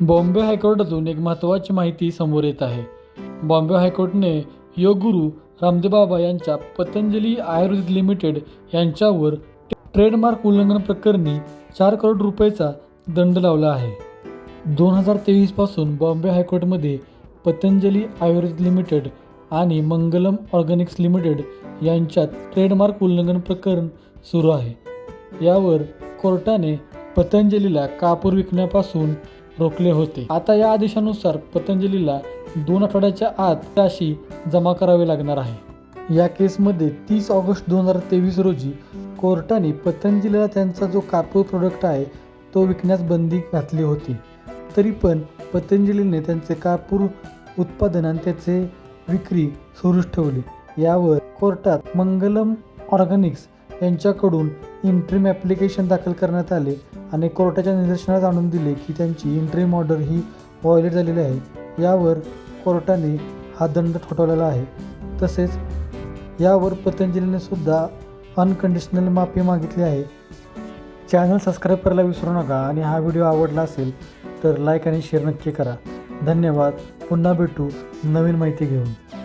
बॉम्बे हायकोर्टातून एक महत्त्वाची माहिती समोर येत आहे. बॉम्बे हायकोर्टने योग गुरु रामदेव बाबा यांच्या पतंजली आयुर्वेदिक लिमिटेड यांच्यावर ट्रेडमार्क उल्लंघन प्रकरणी चार करोड रुपयाचा दंड लावला आहे. दोन हजार तेवीसपासून बॉम्बे हायकोर्टमध्ये पतंजली आयुर्वेद लिमिटेड आणि मंगलम ऑर्गॅनिक्स लिमिटेड यांच्यात ट्रेडमार्क उल्लंघन प्रकरण सुरू आहे. यावर कोर्टाने पतंजलीला कापूर विकण्यापासून रोखले होते. आता या आदेशानुसार पतंजलीला दोन आठवड्याच्या आत राशी जमा करावी लागणार आहे. या केसमध्ये तीस ऑगस्ट दोन हजार तेवीस रोजी कोर्टाने पतंजलीला त्यांचा जो कापूर प्रोडक्ट आहे तो विकण्यास बंदी घातली होती. तरी पण पतंजलीने त्यांचे कापूर उत्पादन आणि त्याचे विक्री सुरूच ठेवली. यावर कोर्टात मंगलम ऑर्गॅनिक्स यांच्याकडून इंट्रीम ॲप्लिकेशन दाखल करण्यात आले. आणि कोर्टाच्या निदर्शनास आणून दिले की त्यांची इंट्रीम ऑर्डर ही व्हायोलेट झालेली आहे. यावर कोर्टाने हा दंड ठोठवलेला आहे. तसेच यावर पतंजलीने सुद्धा अनकंडिशनल माफी मागितली आहे. चॅनल सबस्क्राईब करायला विसरू नका आणि हा व्हिडिओ आवडला असेल तर लाईक आणि शेअर नक्की करा. धन्यवाद. पुन्हा भेटू नवीन माहिती घेऊन.